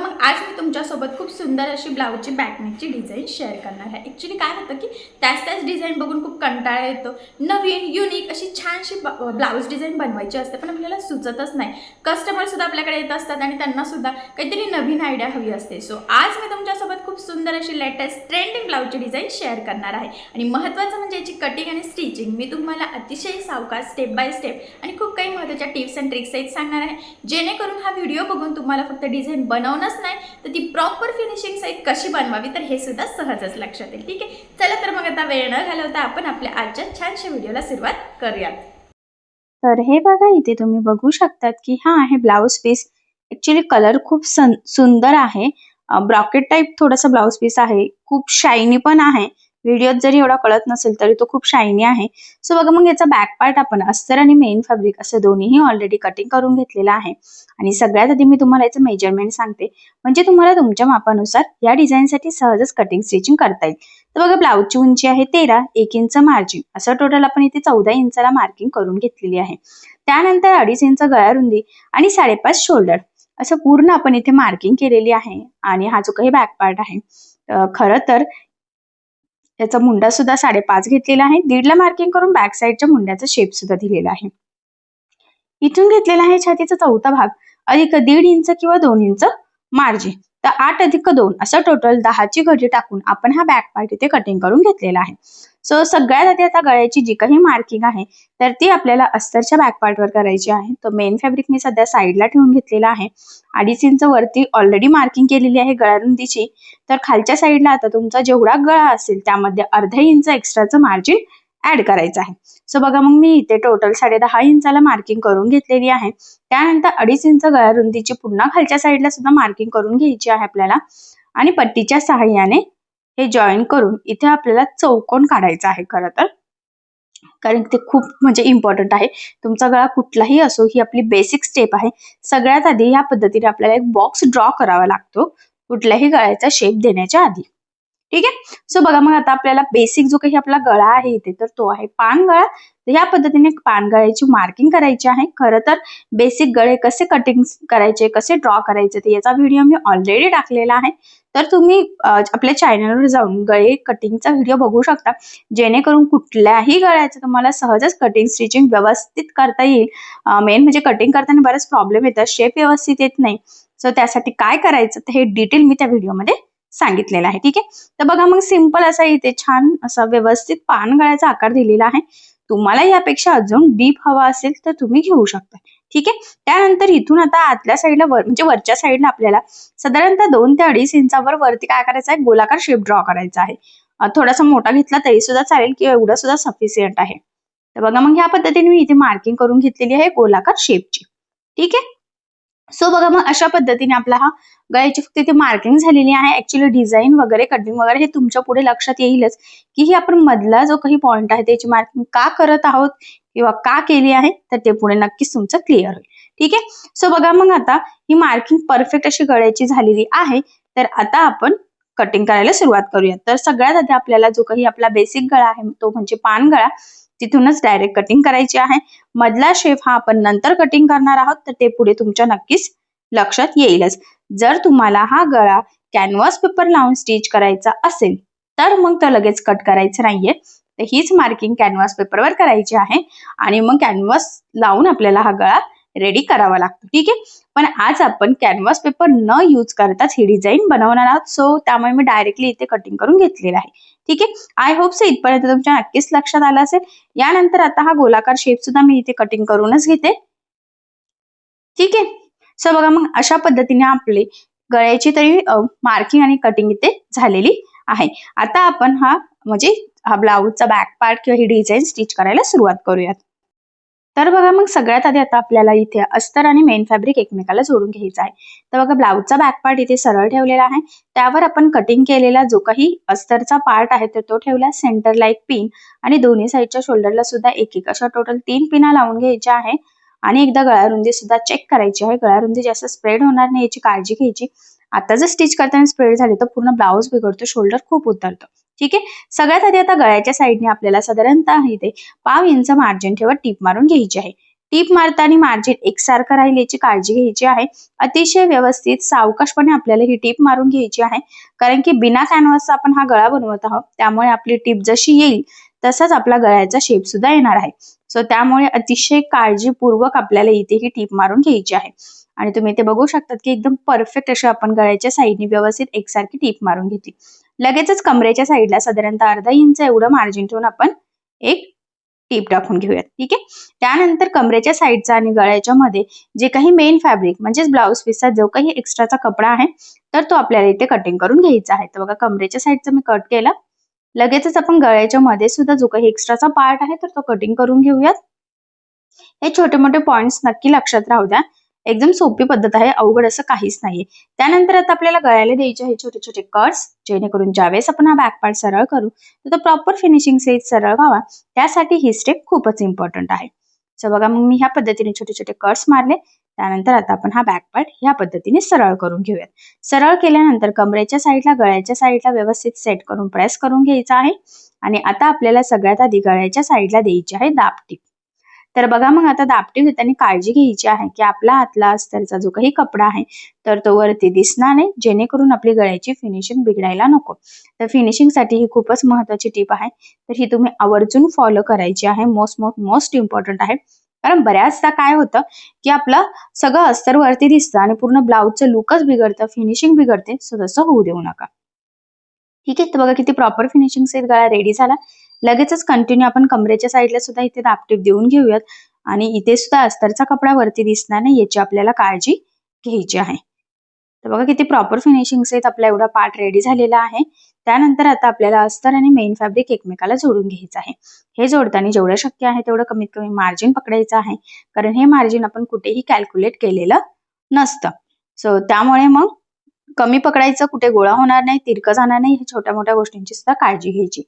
मग आज मी तुमच्यासोबत खूप सुंदर अशी ब्लाऊजची बॅकनेकची डिझाईन शेअर करणार आहे. ॲक्च्युली काय होतं की त्याच त्याच डिझाईन बघून खूप कंटाळा येतो. नवीन युनिक अशी छानशी ब- ब्लाऊज डिझाईन बनवायची असते पण आपल्याला सुचतच नाही. कस्टमरसुद्धा आपल्याकडे येत असतात आणि त्यांनासुद्धा काहीतरी नवीन आयडिया हवी असते. सो आज मी तुमच्यासोबत खूप सुंदर अशी लेटेस्ट ट्रेंडिंग ब्लाऊजची डिझाईन शेअर करणार आहे. आणि महत्त्वाचं म्हणजे याची कटिंग आणि स्टिचिंग मी तुम्हाला अतिशय सावकाश स्टेप बाय स्टेप आणि खूप काही महत्त्वाच्या टिप्स अँड ट्रिक्स आहेत सांगणार आहे. जेणेकरून हा व्हिडिओ बघून तुम्हाला फक्त डिझाईन बनवणंच नाही तर ती प्रॉपर फिनिशिंग सहित कशी बनवावी तर हे सुद्धा सहजच लक्षात येईल. ठीक आहे? चला तर मग आता वेळ न घालवता आपण आपल्या आजच्या छानशा व्हिडिओला सुरुवात करूयात. तर हे बघा इथे तुम्ही बघू शकतात की हा आहे ब्लाऊज पीस ऍक्च्युली कलर खूप सुंदर आहे. ब्रॉकेट टाईप थोडासा ब्लाऊज पीस आहे. खूप शायनी पण आहे. व्हिडिओत जरी एवढा कळत नसेल तरी तो खूप शायनी आहे. सो बघा मग याचा बॅक पार्ट आपण अस्तर आणि मेन फॅब्रिक असं दोन्हीही ऑलरेडी कटिंग करून घेतलेलं आहे. आणि सगळ्यात आधी मी तुम्हाला याचं मेजरमेंट सांगते. म्हणजे तुम्हाला तुमच्या मापानुसार या डिझाईनसाठी सहजच कटिंग स्टिचिंग करता येईल. तर बघा ब्लाऊजची उंची आहे तेरा एक इंच मार्जिन असं टोटल आपण इथे चौदा इंचाला मार्किंग करून घेतलेली आहे. त्यानंतर अडीच इंच गळ्या रुंदी आणि साडेपाच शोल्डर असं पूर्ण आपण इथे मार्किंग केलेली आहे. आणि हा जो काही बॅक पार्ट आहे खरं तर याचा मुंडा सुद्धा साडेपाच घेतलेला आहे. दीडला मार्किंग करून बॅक साईडच्या मुंड्याचा शेप सुद्धा दिलेला आहे. इथून घेतलेला आहे छातीचा चौथा भाग. अधिक दीड इंच किंवा दोन इंच मार्जिन तर आठ अधिक दोन असं टोटल दहाची घडी टाकून आपण हा बॅक पार्ट इथे कटिंग करून घेतलेला आहे. सो सगळ्यात आधी आता गळ्याची जी काही मार्किंग आहे तर ती आपल्याला अस्तरच्या बॅक पार्टवर करायची आहे. तर मेन फॅब्रिक मी सध्या साईडला ठेवून घेतलेला आहे. अडीच इंच वरती ऑलरेडी मार्किंग केलेली आहे गळा रुंदीची तर खालच्या साईडला आता तुमचा जेवढा गळा असेल त्यामध्ये अर्धा इंच एक्स्ट्राचं मार्जिन ऍड करायचं आहे. सो बघा मग मी इथे टोटल साडे दहा इंचाला मार्किंग करून घेतलेली आहे. त्यानंतर अडीच इंच गळा रुंदीची पुन्हा खालच्या साईडला सुद्धा मार्किंग करून घ्यायची आहे आपल्याला. आणि पट्टीच्या सहाय्याने हे जॉईन करून इथे आपल्याला चौकोन काढायचा आहे खरं तर. कारण ते खूप म्हणजे इम्पॉर्टंट आहे. तुमचा गळा कुठलाही असो ही आपली बेसिक स्टेप आहे. सगळ्यात आधी या पद्धतीने आपल्याला एक बॉक्स ड्रॉ करावा लागतो. कुठल्याही गळ्याचा शेप देण्याच्या आधी. ठीक आहे? सो बघा मग आता आपल्याला बेसिक जो काही आपला गळा आहे इथे तर तो आहे पानगळा तर या पद्धतीने पानगळ्याची मार्किंग करायची आहे. खरं तर बेसिक गळे कसे कटिंग करायचे कसे ड्रॉ करायचे ते याचा व्हिडिओ मी ऑलरेडी टाकलेला आहे. तर तुम्ही आपल्या चॅनलवर जाऊन गळे कटिंगचा व्हिडिओ बघू शकता. जेणेकरून कुठल्याही गळ्याचं तुम्हाला सहजच कटिंग स्टिचिंग व्यवस्थित करता येईल. मेन म्हणजे कटिंग करताना बरेच प्रॉब्लेम येतात. शेप व्यवस्थित येत नाही. सो त्यासाठी काय करायचं हे डिटेल मी त्या व्हिडिओमध्ये सांगितलेलं आहे. ठीक आहे? तर बघा मग सिंपल असा इथे छान असा व्यवस्थित पानगळ्याचा आकार दिलेला आहे. तुम्हाला यापेक्षा अजून डीप हवा असेल तर तुम्ही घेऊ शकता. ठीक आहे? त्यानंतर इथून आता आतल्या साईडला वर म्हणजे वरच्या साईडला आपल्याला साधारणतः दोन ते अडीच इंचावर वरती काय करायचं आहे? गोलाकार शेप ड्रॉ करायचा आहे. थोडासा मोठा घेतला तरी सुद्धा चालेल किंवा एवढा सुद्धा सफिशियंट आहे. तर बघा मग ह्या पद्धतीने मी इथे मार्किंग करून घेतलेली आहे गोलाकार शेपची ठीक आहे? सो बघा मग अशा पद्धतीने आपला हा गळ्याची फक्त इथे मार्किंग झालेली आहे. ऍक्च्युली डिझाईन वगैरे कटिंग वगैरे हे तुमच्यापुढे लक्षात येईलच की ही आपण मधला जो काही पॉईंट आहे त्याची मार्किंग का करत आहोत किंवा का केली आहे तर ते पुढे नक्कीच तुमचं क्लिअर होईल. ठीक आहे? सो बघा मग आता ही मार्किंग परफेक्ट अशी गळ्याची झालेली आहे. तर आता आपण कटिंग करायला सुरुवात करूया. तर सगळ्यात आधी आपल्याला जो काही आपला बेसिक गळा आहे तो म्हणजे पान गळा. तिथूनच डायरेक्ट कटिंग करायची आहे. मधला शेप हा आपण नंतर कटिंग करणार आहोत तर ते पुढे तुमच्या नक्कीच लक्षात येईलच. जर तुम्हाला हा गळा कॅनव्हास पेपर लावून स्टिच करायचा असेल तर मग तो लगेच कट करायचं नाहीये. तर हीच मार्किंग कॅनव्हास पेपरवर करायची आहे आणि मग कॅनव्हास लावून आपल्याला हा गळा रेडी करावा लागतो. ठीक आहे? पण आज आपण कॅनव्हास पेपर न यूज करताच ही डिझाईन बनवणार आहोत. सो त्यामुळे मी डायरेक्टली इथे कटिंग करून घेतलेलं आहे. ठीक आहे? आय होप सो इथपर्यंत तुमच्या नक्कीच लक्षात आलं असेल. यानंतर आता हा गोलाकार शेप सुद्धा मी इथे कटिंग करूनच घेते. ठीक आहे? सो बघा मग अशा पद्धतीने आपले गळ्याची तरी मार्किंग आणि कटिंग इथे झालेली आहे. आता आपण हा म्हणजे हा ब्लाऊजचा बॅक पार्ट किंवा ही डिझाईन स्टिच करायला सुरुवात करूयात. तर बघा मग सगळ्यात आधी आता आपल्याला इथे अस्तर आणि मेन फॅब्रिक एकमेकाला जोडून घ्यायचं आहे. तर बघा ब्लाऊजचा बॅक पार्ट इथे सरळ ठेवलेला आहे. त्यावर आपण कटिंग केलेला जो काही अस्तरचा पार्ट आहे तर तो ठेवला सेंटरला एक पिन आणि दोन्ही साईडच्या शोल्डरला सुद्धा एक एक अशा टोटल तीन पिना लावून घ्यायच्या आहे. आणि एकदा गळारुंदी सुद्धा चेक करायची आहे. गळारुंदी जास्त स्प्रेड होणार नाही याची काळजी घ्यायची. आता जर स्टिच करताना स्प्रेड झाली तर पूर्ण ब्लाऊज बिघडतो शोल्डर खूप उतरतो. ठीक आहे? सगळ्यात आधी आता गळ्याच्या साईडने आपल्याला साधारणतः इथे पाव इंच मार्जिन ठेवत टीप मारून घ्यायची आहे. टीप मारताना मार्जिन एकसारखं राहील याची काळजी घ्यायची आहे. अतिशय व्यवस्थित सावकाशपणे आपल्याला ही टीप मारून घ्यायची आहे. कारण की बिना कॅनव्हासचा आपण हा गळा बनवत आहोत. त्यामुळे आपली टीप जशी येईल तसाच आपला गळ्याचा शेप सुद्धा येणार आहे. सो त्यामुळे अतिशय काळजीपूर्वक आपल्याला इथे ही टीप मारून घ्यायची आहे. आणि तुम्ही इथे बघू शकतात की एकदम परफेक्ट अशी आपण गळ्याच्या साईडने व्यवस्थित एकसारखी टीप मारून घेतली. लगेचच कमरेच्या साईडला साधारणतः अर्धा इंच एवढं मार्जिन ठेवून आपण एक टीप टाकून घेऊयात. ठीक आहे? त्यानंतर कमरेच्या साईडचा आणि गळ्याच्या मध्ये जे काही मेन फॅब्रिक म्हणजेच ब्लाऊज पीसचा जो काही एक्स्ट्राचा कपडा आहे तर तो आपल्याला इथे कटिंग करून घ्यायचा आहे. तर बघा कमरेच्या साईडचा मी कट केला. लगेचच आपण गळ्याच्या मध्ये सुद्धा जो काही एक्स्ट्राचा पार्ट आहे तर तो कटिंग करून घेऊयात. हे छोटे मोठे पॉइंट्स नक्की लक्षात राहू द्या. एकदम सोपी पद्धत आहे अवघड असं काहीच नाहीये. त्यानंतर आता आपल्याला गळ्याला द्यायचे आहे छोटे छोटे कट्स जेणेकरून ज्यावेळेस आपण हा बॅकपार्ट सरळ करू तर तो प्रॉपर फिनिशिंग सहित सरळ व्हावा. त्यासाठी ही स्टेप खूपच इम्पॉर्टंट आहे. सो बघा मग मी ह्या पद्धतीने छोटे छोटे कट्स मारले. त्यानंतर आता आपण हा बॅकपार्ट ह्या पद्धतीने सरळ करून घेऊयात. सरळ केल्यानंतर कमरेच्या साईडला गळ्याच्या साईडला व्यवस्थित सेट करून प्रेस करून घ्यायचा आहे. आणि आता आपल्याला सगळ्यात आधी गळ्याच्या साईडला द्यायची आहे दापटीप तर बघा मग आता दापटी घेताना काळजी घ्यायची आहे की आपला हातला अस्तरचा जो काही कपडा आहे तर तो वरती दिसणार नाही जेणेकरून आपली गळ्याची फिनिशिंग बिघडायला नको. तर फिनिशिंगसाठी ही खूपच महत्वाची टीप आहे. तर ही तुम्ही आवर्जून फॉलो करायची आहे. मोस्ट मोस्ट मोस्ट इम्पॉर्टंट आहे. कारण बऱ्याचदा काय होतं की आपलं सगळं अस्तर वरती दिसतं आणि पूर्ण ब्लाऊजचं लुकच बिघडतं फिनिशिंग बिघडते सो तसं होऊ देऊ नका. ठीक आहे? तर बघा किती प्रॉपर फिनिशिंग सहित गळा रेडी झाला. लगेचच कंटिन्यू आपण कमरेच्या साईडला सुद्धा इथे दापटीप देऊन घेऊयात. आणि इथे सुद्धा अस्तरचा कपडा वरती दिसणार नाही याची आपल्याला काळजी घ्यायची आहे. तर बघा किती प्रॉपर फिनिशिंग सहित आपला एवढा पार्ट रेडी झालेला आहे. त्यानंतर आता आपल्याला अस्तर आणि मेन फॅब्रिक एकमेकाला जोडून घ्यायचं आहे. हे जोडताना जेवढं शक्य आहे तेवढं कमीत कमी मार्जिन पकडायचं आहे. कारण हे मार्जिन आपण कुठेही कॅल्क्युलेट केलेलं नसतं. सो त्यामुळे मग कमी पकडायचं कुठे गोळा होणार नाही तिरकं जाणार नाही हे छोट्या मोठ्या गोष्टींची सुद्धा काळजी घ्यायची.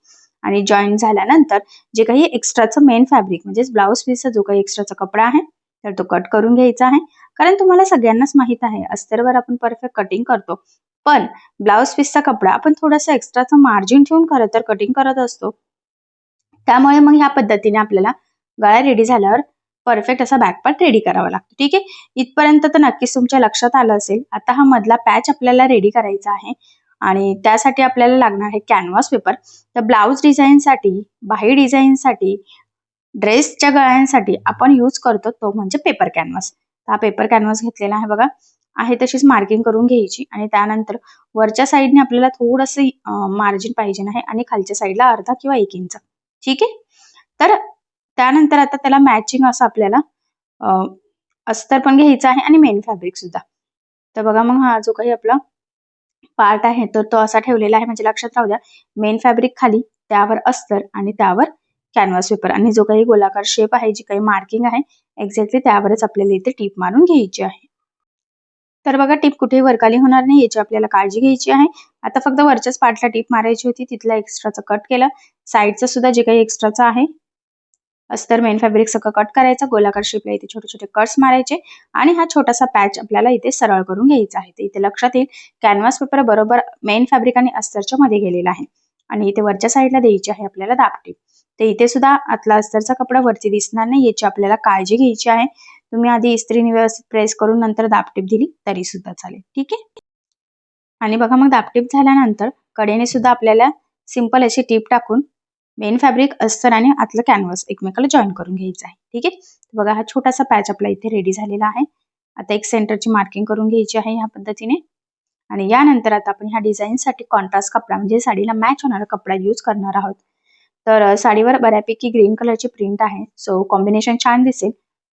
आणि जॉईन झाल्यानंतर जे काही एक्स्ट्राचं मेन फॅब्रिक म्हणजेच ब्लाऊज पीसचा जो काही एक्स्ट्राचा कपडा आहे तर तो कट करून घ्यायचा आहे. कारण तुम्हाला सगळ्यांनाच माहीत आहे अस्तरवर आपण परफेक्ट कटिंग करतो. पण ब्लाऊज पीसचा कपडा आपण थोडासा एक्स्ट्राचं मार्जिन ठेवून खरं तर कटिंग करत असतो. त्यामुळे मग ह्या पद्धतीने आपल्याला गळा रेडी झाल्यावर परफेक्ट असा बॅकपार्ट रेडी करावा लागतो. ठीक आहे? इथपर्यंत तर नक्कीच तुमच्या लक्षात आलं असेल. आता हा मधला पॅच आपल्याला रेडी करायचा आहे. आणि त्यासाठी आपल्याला लागणार आहे कॅनव्हास पेपर तर ब्लाऊज डिझाईनसाठी बाही डिझाईनसाठी ड्रेसच्या गळ्यांसाठी आपण यूज करतो तो म्हणजे पेपर कॅनव्हास हा पेपर कॅनव्हास घेतलेला आहे बघा. आहे तशीच मार्किंग करून घ्यायची आणि त्यानंतर वरच्या साईडने आपल्याला थोडंसं मार्जिन पाहिजे आहे आणि खालच्या साईडला अर्धा किंवा एक इंच. ठीक आहे? तर त्यानंतर आता त्याला मॅचिंग असं आपल्याला अस्तर पण घ्यायचं आहे आणि मेन फॅब्रिक सुद्धा. तर बघा मग हा जो काही आपला पार्ट आहे. तर तो असा ठेवलेला आहे. म्हणजे लक्षात राहू द्या. मेन फॅब्रिक खाली त्यावर अस्तर आणि त्यावर कॅनव्हास पेपर आणि जो काही गोलाकार शेप आहे जी काही मार्किंग आहे एक्झॅक्टली त्यावरच आपल्याला इथे टीप मारून घ्यायची आहे. तर बघा टीप कुठेही वरकाली होणार नाही. याची आपल्याला काळजी घ्यायची आहे. आता फक्त वरच्याच पार्टला टीप मारायची होती. तिथला एक्स्ट्राचा कट केला. साईडचं सुद्धा जे काही एक्स्ट्राचं आहे अस्तर मेन फॅब्रिक सगळं कट करायचं गोलाकार शेपला इथे छोटे छोटे कट्स मारायचे आणि हा छोटासा पॅच आपल्याला इथे सरळ करून घ्यायचा आहे. तर इथे लक्षात येईल कॅनव्हास पेपर बरोबर मेन फॅब्रिक आणि अस्तरच्या मध्ये गेलेला आहे. आणि इथे वरच्या साईडला द्यायची आहे आपल्याला दापटीप तर इथे सुद्धा आतला अस्तरचा कपडा वरती दिसणार नाही याची आपल्याला काळजी घ्यायची आहे. तुम्ही आधी इस्त्रीने व्यवस्थित प्रेस करून नंतर दापटीप दिली तरी सुद्धा चालेल. ठीक आहे? आणि बघा मग दापटीप झाल्यानंतर कडेने सुद्धा आपल्याला सिंपल अशी टीप टाकून मेन फॅब्रिक अस्तर आणि आतलं कॅनव्हस एकमेकाला जॉईन करून घ्यायचं आहे. ठीक आहे? बघा हा छोटासा पॅच आपला इथे रेडी झालेला आहे. आता एक सेंटरची मार्किंग करून घ्यायची आहे ह्या पद्धतीने. आणि यानंतर आता आपण ह्या डिझाईनसाठी कॉन्ट्रास्ट कपडा म्हणजे साडीला मॅच होणारा कपडा यूज करणार आहोत. तर साडीवर बऱ्यापैकी ग्रीन कलरची प्रिंट आहे. सो कॉम्बिनेशन छान दिसेल.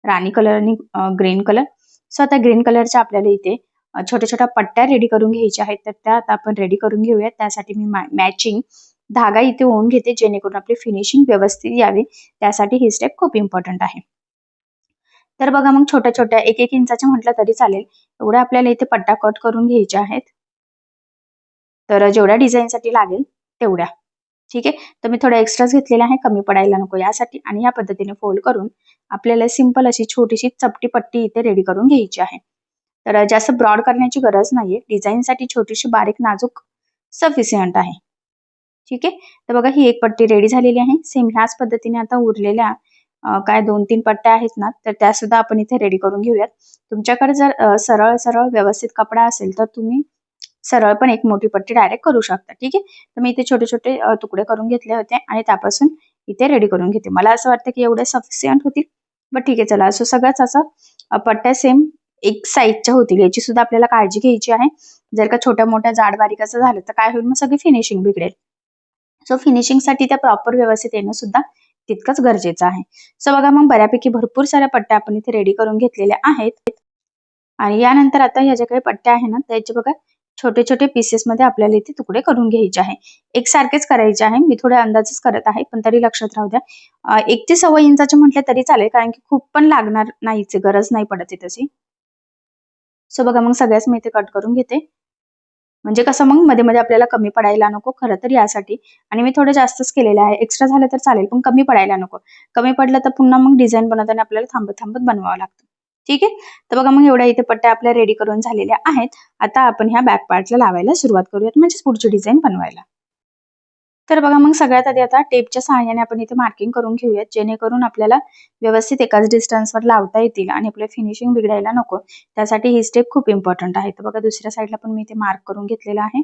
राणी कलर आणि ग्रीन कलर सो आता ग्रीन कलरच्या आपल्याला इथे छोट्या छोट्या पट्ट्या रेडी करून घ्यायच्या आहेत. तर त्या आता आपण रेडी करून घेऊयात. त्यासाठी मी मॅचिंग धागा इथे होऊन घेते जेणेकरून आपली फिनिशिंग व्यवस्थित यावी. त्यासाठी ही स्टेप खूप इम्पॉर्टंट आहे. तर बघा मग छोट्या छोट्या एक एक इंचाच्या म्हटलं तरी चालेल. एवढ्या आपल्याला इथे पट्टा कट करून घ्यायच्या आहेत. तर जेवढ्या डिझाईनसाठी लागेल तेवढ्या. ठीक आहे? तर मी थोडा एक्स्ट्राच घेतलेला आहे कमी पडायला नको यासाठी. आणि या पद्धतीने फोल्ड करून आपल्याला सिंपल अशी छोटीशी चपटी पट्टी इथे रेडी करून घ्यायची आहे. तर जास्त ब्रॉड करण्याची गरज नाहीये. डिझाईनसाठी छोटीशी बारीक नाजूक सफिशियंट आहे. ठीक आहे? तर बघा ही एक पट्टी रेडी झालेली आहे. सेम ह्याच पद्धतीने आता उरलेल्या काय दोन तीन पट्ट्या आहेत ना तर त्या सुद्धा आपण इथे रेडी करून घेऊयात. तुमच्याकडे जर सरळ सरळ व्यवस्थित कपडा असेल तर तुम्ही सरळ पण एक मोठी पट्टी डायरेक्ट करू शकता. ठीक आहे? तर मी इथे छोटे छोटे तुकडे करून घेतले होते आणि त्यापासून इथे रेडी करून घेते. मला असं वाटतं की एवढे सफिशियंट होतील. बट ठीक आहे चला. असं सगळंच असं पट्ट्या सेम एक साईजच्या होतील. याची सुद्धा आपल्याला काळजी घ्यायची आहे. जर का छोट्या मोठ्या जाड बारीक असं झालं तर काय होईल? मग सगळी फिनिशिंग बिघडेल. सो फिनिशिंगसाठी त्या प्रॉपर व्यवस्थित येणं सुद्धा तितकंच गरजेचं आहे. सो बघा मग बऱ्यापैकी भरपूर साऱ्या पट्ट्या आपण इथे रेडी करून घेतलेल्या आहेत. आणि यानंतर आता ह्या ज्या काही पट्ट्या आहे ना त्याचे बघा छोटे छोटे पीसेस मध्ये आपल्याला इथे तुकडे करून घ्यायचे आहे. एक सारखेच करायचे आहे. मी थोडे अंदाजच करत आहे पण तरी लक्षात राहू द्या. एक ते सव्वा इंचाचे म्हटले तरी चालेल कारण की खूप पण लागणार नाहीचे गरज नाही पडत आहे तशी. सो बघा मग सगळ्याच मी इथे कट करून घेते. म्हणजे कसं मग मध्ये मध्ये आपल्याला कमी पडायला नको खरं तर यासाठी. आणि मी थोडं जास्तच केलेलं आहे. एक्स्ट्रा झालं तर चालेल पण कमी पडायला नको. कमी पडलं तर पुन्हा मग डिझाईन बनवताना आपल्याला थांबत थांबत बनवावं लागतं. ठीक आहे? तर बघा मग एवढ्या इथे पट्ट्या आपल्या रेडी करून झालेल्या आहेत. आता आपण ह्या बॅक पार्टला लावायला सुरुवात करूयात म्हणजेच पुढची डिझाईन बनवायला. तर बघा मग सगळ्यात आधी आता टेपच्या सहाय्याने आपण इथे मार्किंग करून घेऊयात. जेणेकरून आपल्याला व्यवस्थित एकाच डिस्टन्सवर लावता येतील आणि आपलं फिनिशिंग बिघडायला नको. त्यासाठी ही स्टेप खूप इम्पॉर्टंट आहे. तर बघा दुसऱ्या साईडला पण मी इथे मार्क करून घेतलेला आहे.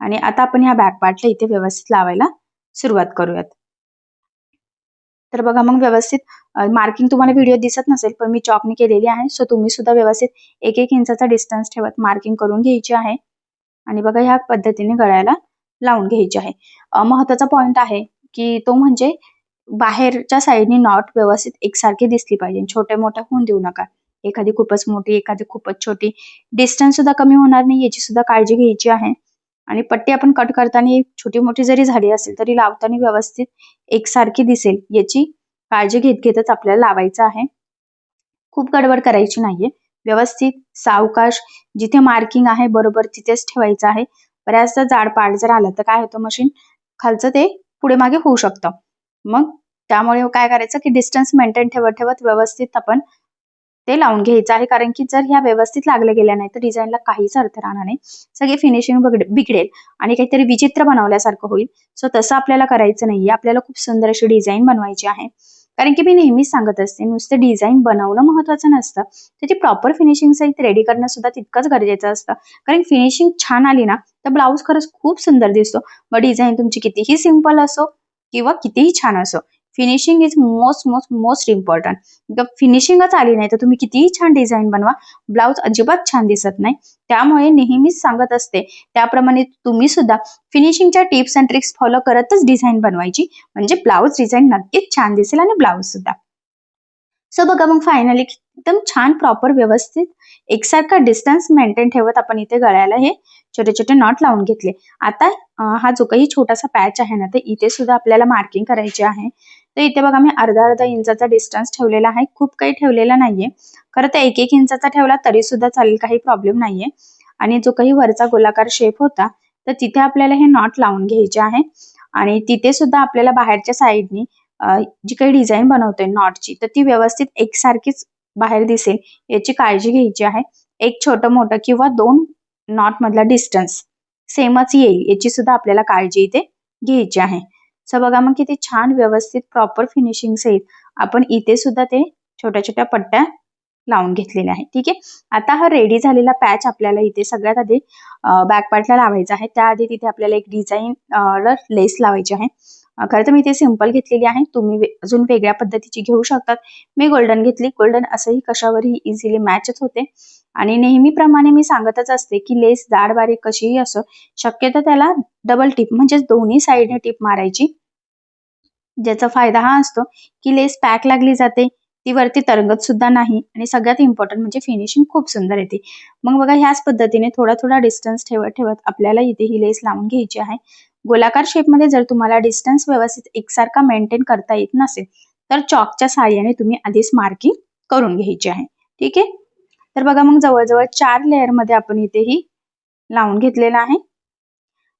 आणि आता आपण ह्या बॅक पार्टला इथे व्यवस्थित लावायला सुरुवात करूयात. तर बघा मग व्यवस्थित मार्किंग तुम्हाला व्हिडिओ दिसत नसेल पण मी चॉकने केलेली आहे. सो तुम्ही सुद्धा व्यवस्थित एक एक इंचाचा डिस्टन्स ठेवत मार्किंग करून घ्यायची आहे. आणि बघा ह्या पद्धतीने गळायला लावून घ्यायची आहे. महत्त्वाचा पॉइंट आहे की तो म्हणजे बाहेरच्या साईडने नॉट व्यवस्थित एकसारखी दिसली पाहिजे. छोटे मोठे होऊन देऊ नका. एखादी खूपच मोठी एखादी खूपच छोटी. डिस्टन्स सुद्धा कमी होणार नाही याची सुद्धा काळजी घ्यायची आहे. आणि पट्टी आपण कट करताना छोटी मोठी जरी झाली असेल तरी लावताना व्यवस्थित एकसारखी दिसेल याची काळजी घेत घेतच आपल्याला लावायचं आहे. खूप गडबड करायची नाहीये. व्यवस्थित सावकाश जिथे मार्किंग आहे बरोबर तिथेच ठेवायचं आहे. बऱ्याचदा जाड पाड जर आलं तर काय होतं मशीन खालचं ते पुढे मागे होऊ शकतं. मग त्यामुळे काय करायचं की डिस्टन्स मेंटेन ठेवत ठेवत व्यवस्थित आपण ते लावून घ्यायचं आहे. कारण की जर ह्या व्यवस्थित लागल्या गेल्या नाही तर डिझाईनला काहीच अर्थ राहणार नाही. सगळे फिनिशिंग बिघडेल आणि काहीतरी विचित्र बनवल्यासारखं होईल. सो तसं आपल्याला करायचं नाहीये. आपल्याला खूप सुंदर अशी डिझाईन बनवायची आहे. कारण की मी नेहमीच सांगत असते नुसतं डिझाईन बनवणं महत्वाचं नसतं. त्याची प्रॉपर फिनिशिंग सहित रेडी करणं सुद्धा तितकंच गरजेचं असतं. कारण फिनिशिंग छान आली ना तर ब्लाऊज खरंच खूप सुंदर दिसतो. मग डिझाईन तुमची कितीही सिंपल असो किंवा कितीही छान असो finishing is most most most important फिनिशिंगच आली नाही तर तुम्ही कितीही छान डिझाईन बनवा. ब्लाऊज अजिबात छान दिसत नाही. त्यामुळे नेहमीच सांगत असते. त्याप्रमाणे तुम्ही सुद्धा फिनिशिंगच्या टिप्स अँड ट्रिक्स फॉलो करतच डिझाईन बनवायची. म्हणजे ब्लाऊज डिझाईन नक्कीच छान दिसेल आणि ब्लाऊज सुद्धा. सो बघा मग फायनली एकदम छान प्रॉपर व्यवस्थित एकसारखा डिस्टन्स मेंटेन ठेवत आपण इथे गळ्याला हे छोटे छोटे नॉट लावून घेतले. आता हा जो काही छोटासा पॅच आहे ना ते इथे सुद्धा आपल्याला मार्किंग करायची आहे. तर इथे बघा मी अर्धा अर्धा इंचाचा डिस्टन्स ठेवलेला आहे. खूप काही ठेवलेला नाहीये. खरं तर एक एक इंचाचा ठेवला तरी सुद्धा चालेल काही प्रॉब्लेम नाहीये. आणि जो काही वरचा गोलाकार शेप होता तर तिथे आपल्याला हे नॉट लावून घ्यायचे आहे. आणि तिथे सुद्धा आपल्याला बाहेरच्या साईडनी जी काही डिझाईन बनवतोय नॉटची तर ती व्यवस्थित एकसारखीच बाहेर दिसेल. याची काळजी घ्यायची आहे. एक छोटं मोठं किंवा दोन नॉट मधला डिस्टन्स सेमच येईल. याची सुद्धा आपल्याला काळजी इथे घ्यायची आहे. सो बघा मग किती छान व्यवस्थित प्रॉपर फिनिशिंग सहित आपण इथे सुद्धा ते छोट्या छोट्या पट्ट्या लावून घेतलेल्या आहे ठीक आहे? आता हा रेडी झालेला पॅच आपल्याला इथे सगळ्यात आधी बॅक पार्टला लावायचा आहे. त्याआधी तिथे आपल्याला एक डिझाईन लेस लावायची आहे. खरं तर मी इथे सिंपल घेतलेली आहे. तुम्ही अजून वेगळ्या पद्धतीची घेऊ शकतात. मी गोल्डन घेतली. गोल्डन असंही कशावरही इझिली मॅचच होते. आणि नेहमीप्रमाणे मी सांगतच असते की लेस जाड बारीक कशीही असो शक्यतो त्याला डबल टिप म्हणजेच दोन्ही साईडने टिप मारायची. ज्याचा फायदा हा असतो की लेस पॅक लागली जाते ती वरती तरंगत सुद्धा नाही आणि सगळ्यात इम्पॉर्टंट म्हणजे फिनिशिंग खूप सुंदर येते. मग बघा ह्याच पद्धतीने थोडा थोडा डिस्टन्स ठेवत ठेवत आपल्याला इथे ही लेस लावून घ्यायची आहे. गोलाकार शेपमध्ये जर तुम्हाला डिस्टन्स व्यवस्थित एकसारखा मेंटेन करता येत नसेल तर चॉकच्या साहाय्याने तुम्ही आधीच मार्किंग करून घ्यायची आहे. ठीक आहे? तर बघा मग जवळजवळ चार लेअरमध्ये आपण इथे ही लावून घेतलेला आहे.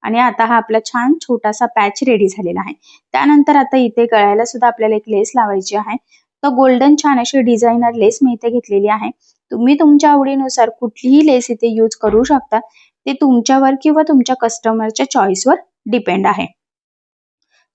आणि आता हा आपला छान छोटासा पॅच रेडी झालेला आहे. त्यानंतर आता इथे गळ्याला सुद्धा आपल्याला एक लेस लावायची आहे. तर गोल्डन छान अशी डिझायनर लेस मी इथे घेतलेली आहे. तुम्ही तुमच्या आवडीनुसार कुठलीही लेस इथे यूज करू शकता. ते तुमच्यावर किंवा तुमच्या कस्टमरच्या चॉईसवर डिपेंड आहे.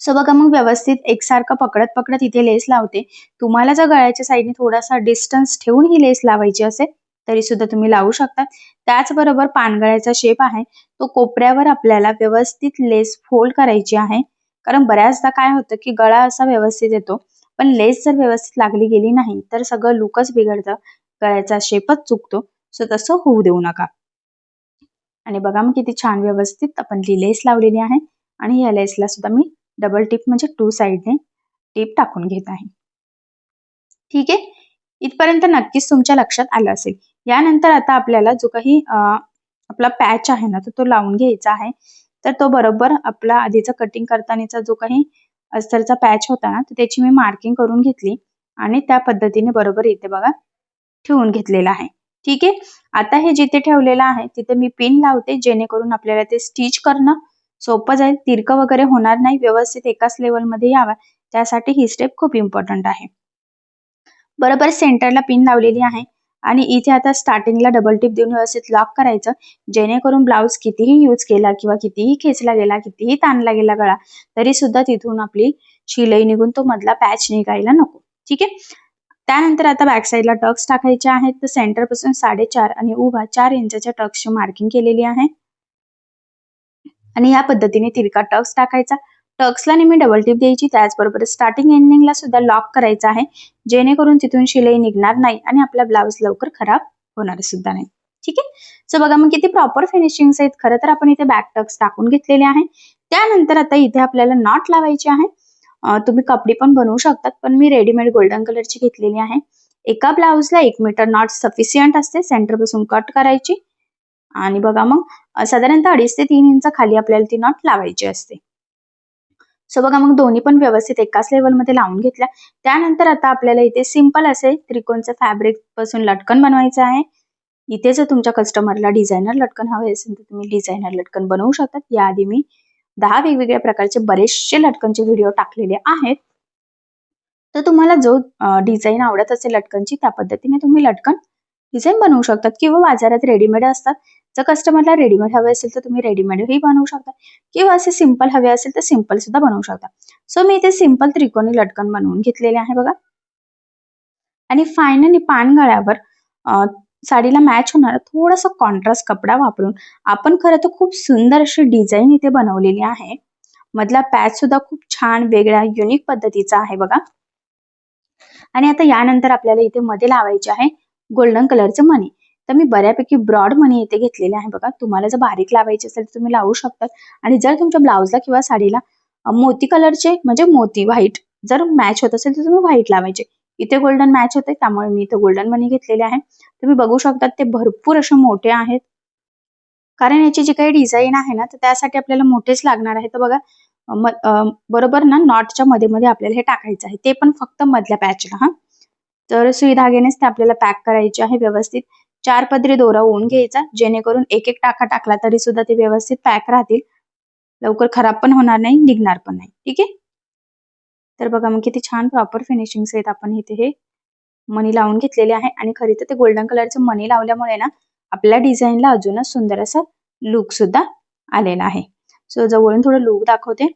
सो बघा मग व्यवस्थित एकसारखं पकडत पकडत इथे लेस लावते. तुम्हाला जर गळ्याच्या साईडने थोडासा डिस्टन्स ठेवून ही लेस लावायची असेल तरी सुद्धा तुम्ही लावू शकता. त्याचबरोबर पानगळ्याचा शेप आहे. तो कोपऱ्यावर आपल्याला व्यवस्थित लेस फोल्ड करायची आहे. कारण बऱ्याचदा काय होतं की गळा असा व्यवस्थित येतो. पण लेस जर व्यवस्थित लागली गेली नाही तर सगळं लुकच बिघडतं. गळ्याचा शेपच चुकतो. सो तसं होऊ देऊ नका. आणि बघा मग किती छान व्यवस्थित आपण ती लेस लावलेली आहे. आणि या लेसला सुद्धा मी डबल टिप म्हणजे टू साईडने टिप टाकून घेत आहे. ठीक आहे? इथपर्यंत नक्कीच तुमच्या लक्षात आलं असेल. यानंतर आता आपल्याला जो काही आपला पॅच आहे ना तर तो लावून घ्यायचा आहे. तर तो बरोबर आपला आधीचा कटिंग करतानाचा जो काही अस्तरचा पॅच होता ना तर त्याची मी मार्किंग करून घेतली आणि त्या पद्धतीने बरोबर इथे बघा ठेवून घेतलेला आहे. ठीक आहे? आता हे जिथे ठेवलेलं आहे तिथे मी पिन लावते जेणेकरून आपल्याला ते स्टिच करणं सोपं जाईल. तिरकं वगैरे होणार नाही. व्यवस्थित एकाच लेवलमध्ये यावा. त्यासाठी ही स्टेप खूप इम्पॉर्टंट आहे. बरोबर सेंटरला पिन लावलेली आहे. आणि इथे आता स्टार्टिंगला डबल टिप देऊन व्यवस्थित लॉक करायचं. जेणेकरून ब्लाऊज कितीही यूज केला किंवा कितीही खेचला गेला कितीही ताणला गेला गळा तरी सुद्धा तिथून आपली शिलाई निघून तो मधला पॅच निघायला नको. ठीक आहे? त्यानंतर आता बॅक साईडला टक्स टाकायचे आहेत. तर सेंटरपासून साडेचार आणि उभा चार इंचाच्या टक्सची मार्किंग केलेली आहे. आणि या पद्धतीने तिरका टक्स टाकायचा. टक्सला नेहमी डबल टिप द्यायची. त्याचबरोबर स्टार्टिंग एंडिंगला सुद्धा लॉक करायचा आहे. जेणेकरून तिथून शिलाई निघणार नाही आणि आपला ब्लाऊज लवकर खराब होणार सुद्धा नाही. ठीक आहे? सो बघा मग किती प्रॉपर फिनिशिंग आहेत. खरं तर आपण इथे बॅक टक्स टाकून घेतलेले आहे. त्यानंतर आता इथे आपल्याला नॉट लावायची आहे. तुम्ही कपडे पण बनवू शकतात पण मी रेडीमेड गोल्डन कलरची घेतलेली आहे. एका ब्लाऊजला एक मीटर नॉट सफिशियंट असते. सेंटरपासून कट करायची. आणि बघा मग साधारणतः अडीच ते तीन इंच खाली आपल्याला ती नॉट लावायची असते. सो बघा मग दोन्ही पण व्यवस्थित एकाच लेवलमध्ये लावून घेतल्या. त्यानंतर आता आपल्याला इथे सिंपल असे त्रिकोणचं फॅब्रिकपासून लटकन बनवायचं आहे. इथे जर तुमच्या कस्टमरला डिझायनर लटकन हवे असेल तर तुम्ही डिझायनर लटकन बनवू शकतात याआधी मी दहा वेगवेगळ्या प्रकारचे बरेचसे लटकनचे व्हिडिओ टाकलेले आहेत. तर तुम्हाला जो डिझाईन आवडत असेल लटकनची त्या पद्धतीने तुम्ही लटकन डिझाईन बनवू शकतात किंवा बाजारात रेडीमेड असतात. जर कस्टमरला रेडीमेड हवे असेल तर तुम्ही रेडीमेडही बनवू शकता. किंवा असे सिंपल हवे असेल तर सिंपल सुद्धा बनवू शकता. सो मी इथे सिंपल त्रिकोणी लटकन बनवून घेतलेले आहे बघा. आणि फायनली पानगळ्यावर साडीला मॅच होणारा थोडासा कॉन्ट्रास्ट कपडा वापरून आपण खरं तर खूप सुंदर अशी डिझाईन इथे बनवलेली आहे. मधला पॅच सुद्धा खूप छान वेगळ्या युनिक पद्धतीचा आहे बघा. आणि आता यानंतर आपल्याला इथे मध्ये लावायचे आहे. गोल्डन कलरचं मनी तर मी बऱ्यापैकी ब्रॉड मनी इथे घेतलेले आहे बघा. तुम्हाला जर बारीक लावायची असेल तर तुम्ही लावू शकतात. आणि जर तुमच्या ब्लाऊजला किंवा साडीला मोती कलरचे म्हणजे मोती व्हाईट जर मॅच होत असेल तर तुम्ही व्हाईट लावायचे. इथे गोल्डन मॅच होते त्यामुळे मी इथे गोल्डन मनी घेतलेले आहे. तुम्ही बघू शकतात ते भरपूर असे मोठे आहेत. कारण याची जी काही डिझाईन आहे ना तर त्यासाठी आपल्याला मोठेच लागणार आहे. तर बघा बरोबर ना नॉटच्या मध्ये मध्ये आपल्याला हे टाकायचं आहे. ते पण फक्त मधल्या पॅचला हा. तर सुई धाग्यानेच ते आपल्याला पॅक करायचे आहे व्यवस्थित. चार पदरी दोरा ओवून घ्यायचा जेणेकरून एक एक टाका टाकला तरी सुद्धा ते व्यवस्थित पॅक राहतील. लवकर खराब पण होणार नाही निघणार पण नाही. ठीक आहे? तर बघा मग किती छान प्रॉपर फिनिशिंग आहेत आपण इथे हे. मनी लावून घेतलेले आहे आणि खरी तर ते गोल्डन कलरचे मनी लावल्यामुळे ना आपल्या डिझाईनला अजूनच सुंदर असा लुक सुद्धा आलेला आहे. सो जवळून थोडं लुक दाखवते.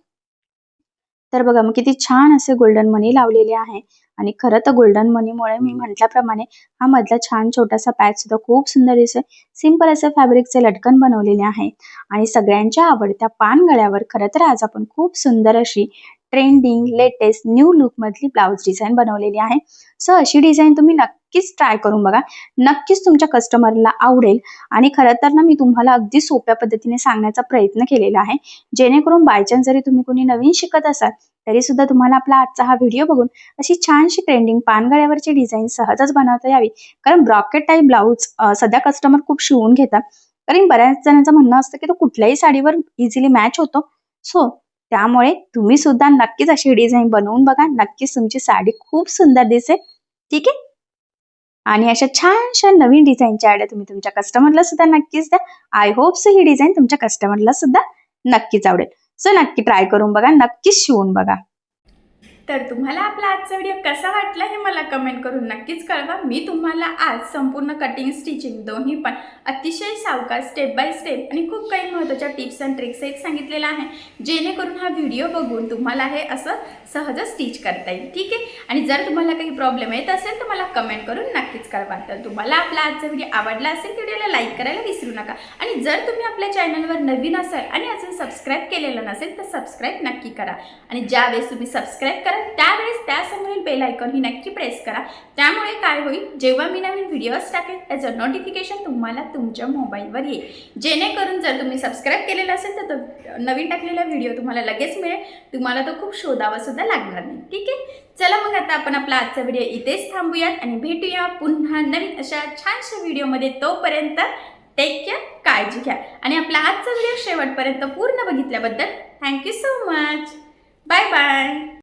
तर बघा मग किती छान असे गोल्डन मनी लावलेले आहे. आणि खरं तर गोल्डन मनीमुळे मी म्हटल्याप्रमाणे हा मधला छान छोटासा पॅच सुद्धा खूप सुंदर दिसतोय. सिंपल असे फॅब्रिकचे लटकन बनवलेले आहे. आणि सगळ्यांच्या आवडत्या पान गळ्यावर खरं तर आज आपण खूप सुंदर अशी ट्रेंडिंग लेटेस्ट न्यू लुक मधली ब्लाऊज डिझाईन बनवलेली आहे. सो अशी डिझाईन तुम्ही नक्कीच ट्राय करून बघा. नक्कीच तुमच्या कस्टमरला आवडेल. आणि खरं तर ना मी तुम्हाला अगदी सोप्या पद्धतीने सांगण्याचा प्रयत्न केलेला आहे. जेणेकरून बायचान्स जरी तुम्ही कोणी नवीन शिकत असाल तरी सुद्धा तुम्हाला आपला आजचा हा व्हिडिओ बघून अशी छानशी ट्रेंडिंग पानगळ्यावरची डिझाईन सहजच बनवता यावी. कारण ब्रॉकेट टाईप ब्लाऊज सध्या कस्टमर खूप शिवून घेतात. कारण बऱ्याच जणांचं म्हणणं असतं की तो कुठल्याही साडीवर इझिली मॅच होतो. सो त्यामुळे तुम्ही सुद्धा नक्कीच अशी डिझाईन बनवून बघा. नक्कीच तुमची साडी खूप सुंदर दिसेल. ठीक आहे? आणि अशा छानशा नवीन डिझाईनच्या आयडिया तुम्ही तुमच्या कस्टमरला सुद्धा नक्कीच द्या. आय होप सो ही डिझाईन तुमच्या कस्टमरला सुद्धा नक्कीच आवडेल. सो नक्की ट्राय करून बघा. नक्कीच शिवून बघा. तर तुम्हाला आपला आजचा व्हिडिओ कसा वाटला हे मला कमेंट करून नक्कीच कळवा. मी तुम्हाला आज संपूर्ण कटिंग स्टिचिंग दोन्ही पण अतिशय सावकाश स्टेप बाय स्टेप आणि खूप काही महत्त्वाच्या टिप्स अँड ट्रिक्स एक सांगितलेलं आहे जेणेकरून हा व्हिडिओ बघून तुम्हाला हे असं सहज स्टिच करता येईल. ठीक आहे? आणि जर तुम्हाला काही प्रॉब्लेम येत असेल तर मला कमेंट करून नक्कीच कळवा. तर तुम्हाला आपला आजचा व्हिडिओ आवडला असेल तर व्हिडिओला लाईक करायला विसरू नका. आणि जर तुम्ही आपल्या चॅनलवर नवीन असाल आणि अजून सबस्क्राईब केलेलं नसेल तर सबस्क्राईब नक्की करा. आणि ज्यावेळेस तुम्ही सबस्क्राईब तर त्यावेळेस त्यासमोरील बेल आयकॉन ही नक्की प्रेस करा. त्यामुळे काय होईल? जेव्हा मी नवीन व्हिडिओज टाकेल त्याचं नोटिफिकेशन तुम्हाला तुमच्या मोबाईलवर येईल. जेणेकरून जर तुम्ही सबस्क्राईब केलेलं असेल तर तो नवीन टाकलेला व्हिडिओ तुम्हाला लगेच मिळेल. तुम्हाला तो खूप शोधावासुद्धा लागणार नाही. ठीक आहे? चला मग आता आपण आपला आजचा व्हिडिओ इथेच थांबूयात आणि भेटूया पुन्हा नवीन अशा छानशा व्हिडिओमध्ये तोपर्यंत टेक केअर काळजी घ्या. आणि आपला आजचा व्हिडिओ शेवटपर्यंत पूर्ण बघितल्याबद्दल thank you so much bye bye